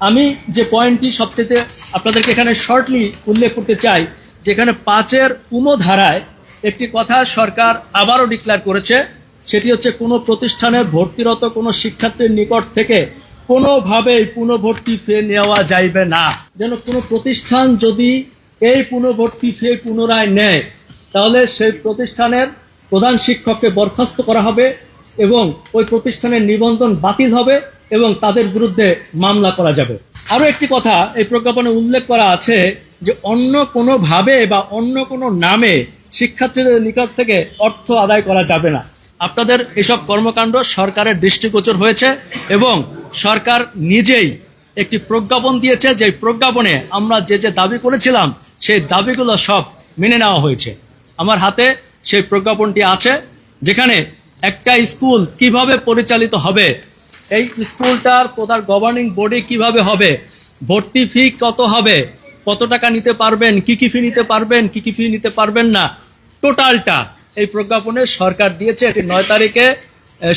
আমি যে পয়েন্টটি সবচেয়ে আপনাদেরকে এখানে শর্টলি উল্লেখ করতে চাই, যেখানে পাঁচের ধারায় একটি কথা সরকার আবারও ডিক্লেয়ার করেছে, সেটি হচ্ছে কোনো প্রতিষ্ঠানে ভর্তিরত কোনো শিক্ষার্থীর নিকট থেকে কোনোভাবেই পুনঃভর্তি ফে নেওয়া যাইবে না। যেন কোনো প্রতিষ্ঠান যদি এই পুনঃভর্তি ফে পুনরায় নেয়, তাহলে সেই প্রতিষ্ঠানের প্রধান শিক্ষককে বরখাস্ত করা হবে এবং ওই প্রতিষ্ঠানের নিবন্ধন বাতিল হবে। এবং তাদের বিরুদ্ধে মামলা করা যাবে। আরও একটি কথা, এই প্রজ্ঞাপনে উল্লেখ করা আছে যে অন্য কোনোভাবে বা অন্য কোনো নামে শিক্ষার্থীদের নিকট থেকে অর্থ আদায় করা যাবে না। আপনাদের এসব কর্মকাণ্ড সরকারের দৃষ্টিগোচর হয়েছে এবং সরকার নিজেই একটি প্রজ্ঞাপন দিয়েছে যে প্রজ্ঞাপনে আমরা যে যে দাবি করেছিলাম, সেই দাবিগুলো সব মেনে নেওয়া হয়েছে। আমার হাতে সেই প্রজ্ঞাপনটি আছে, যেখানে একটা স্কুল কীভাবে পরিচালিত হবে এই স্কুলটার প্রধান গভর্নিং বডি কীভাবে হবে? ভর্তি ফি কত হবে? কত টাকা নিতে পারবেন? কি কি ফি নিতে পারবেন? কি কি ফি নিতে পারবেন না? টোটালটা এই প্রজ্ঞাপনে সরকার দিয়েছে। এটি নয় তারিখে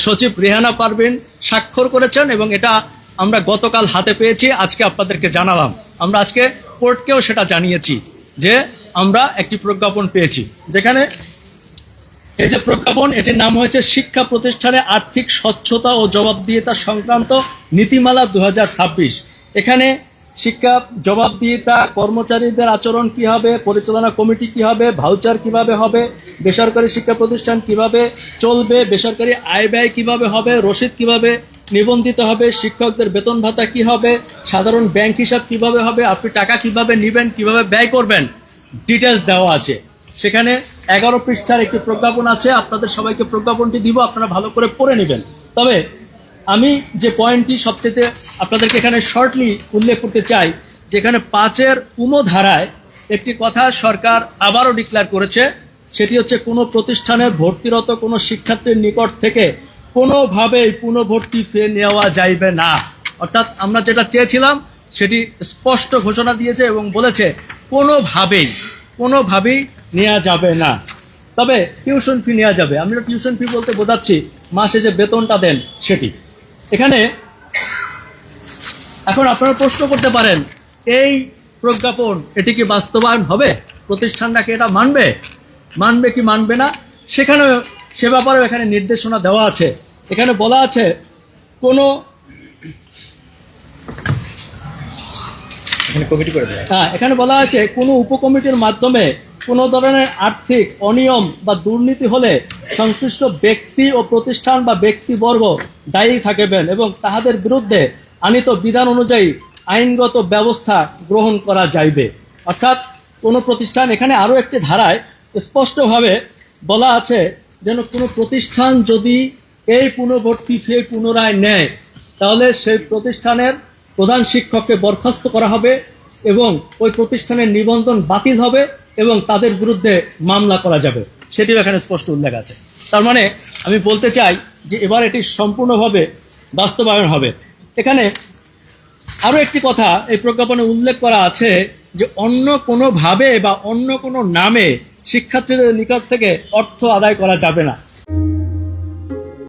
সচিব রেহানা পারবেন স্বাক্ষর করেছেন এবং এটা আমরা গতকাল হাতে পেয়েছি। আজকে আপনাদেরকে জানালাম। আমরা আজকে কোর্টকেও সেটা জানিয়েছি যে আমরা একটি প্রজ্ঞাপন পেয়েছি। যেখানে এই যে প্রজ্ঞাপন, এটির নাম হয়েছে শিক্ষা প্রতিষ্ঠানে আর্থিক স্বচ্ছতা ও জবাবদিহিতা সংক্রান্ত নীতিমালা দু হাজার ছাব্বিশ। এখানে শিক্ষা জবাবদিহিতা কর্মচারীদের আচরণ কি হবে, পরিচালনা কমিটি কি হবে, ভাউচার কীভাবে হবে, বেসরকারি শিক্ষা প্রতিষ্ঠান কীভাবে চলবে, বেসরকারি আয় ব্যয় কীভাবে হবে, রসিদ কীভাবে নিবন্ধিত হবে, শিক্ষকদের বেতন ভাতা কি হবে, সাধারণ ব্যাংক হিসাব কীভাবে হবে, আপনি টাকা কীভাবে নেবেন, কীভাবে ব্যয় করবেন ডিটেলস দেওয়া আছে। সেখানে এগারো পৃষ্ঠার একটি প্রজ্ঞাপন আছে। আপনাদের সবাইকে প্রজ্ঞাপনটি দিব, আপনারা ভালো করে পড়ে নেবেন। তবে আমি যে পয়েন্টটি সবচেয়ে আপনাদেরকে এখানে শর্টলি উল্লেখ করতে চাই, যেখানে পাঁচের ধারায় একটি কথা সরকার আবারও ডিক্লেয়ার করেছে, সেটি হচ্ছে কোনো প্রতিষ্ঠানে ভর্তিরত কোনো শিক্ষার্থীর নিকট থেকে কোনোভাবেই পুনঃভর্তি ফে নেওয়া যাইবে না। অর্থাৎ আমরা যেটা চেয়েছিলাম, সেটি স্পষ্ট ঘোষণা দিয়েছে এবং বলেছে, কোনোভাবেই কোনোভাবেই নেওয়া যাবে না। তবে টিউশন ফি নেওয়া যাবে। আমরা টিউশন ফি বলতে বোঝাচ্ছি মাসে যে বেতনটা দেন সেটি। এখানে এখন আপনারা প্রশ্ন করতে পারেন এই প্রজ্ঞাপন এটি কি বাস্তবায়ন হবে? প্রতিষ্ঠানটা কি এটা মানবে? মানবে কি মানবে না? সেখানে সে ব্যাপারেও এখানে নির্দেশনা দেওয়া আছে। এখানে বলা আছে কোনো হ্যাঁ এখানে বলা আছে কোনো উপকমিটির মাধ্যমে কোনো ধরনের আর্থিক অনিয়ম বা দুর্নীতি হলে সংশ্লিষ্ট ব্যক্তি ও প্রতিষ্ঠান বা ব্যক্তিবর্গ দায়ী থাকবেন এবং তাহাদের বিরুদ্ধে আনিত বিধান অনুযায়ী আইনগত ব্যবস্থা গ্রহণ করা যাইবে। অর্থাৎ কোনো প্রতিষ্ঠান, এখানে আরও একটি ধারায় স্পষ্টভাবে বলা আছে যেন কোনো প্রতিষ্ঠান যদি এই পুনর্ভর্তি ফে পুনরায় নেয়, তাহলে সেই প্রতিষ্ঠানের প্রধান শিক্ষককে বরখাস্ত করা হবে এবং ওই প্রতিষ্ঠানের নিবন্ধন বাতিল হবে। এবং তাদের বিরুদ্ধে মামলা করা যাবে, সেটিও এখানে স্পষ্ট উল্লেখ আছে। তার মানে আমি বলতে চাই যে এবার এটি সম্পূর্ণভাবে বাস্তবায়ন হবে। এখানে আরও একটি কথা এই প্রজ্ঞাপনে উল্লেখ করা আছে যে অন্য কোনোভাবে বা অন্য কোনো নামে শিক্ষার্থীদের নিকট থেকে অর্থ আদায় করা যাবে না।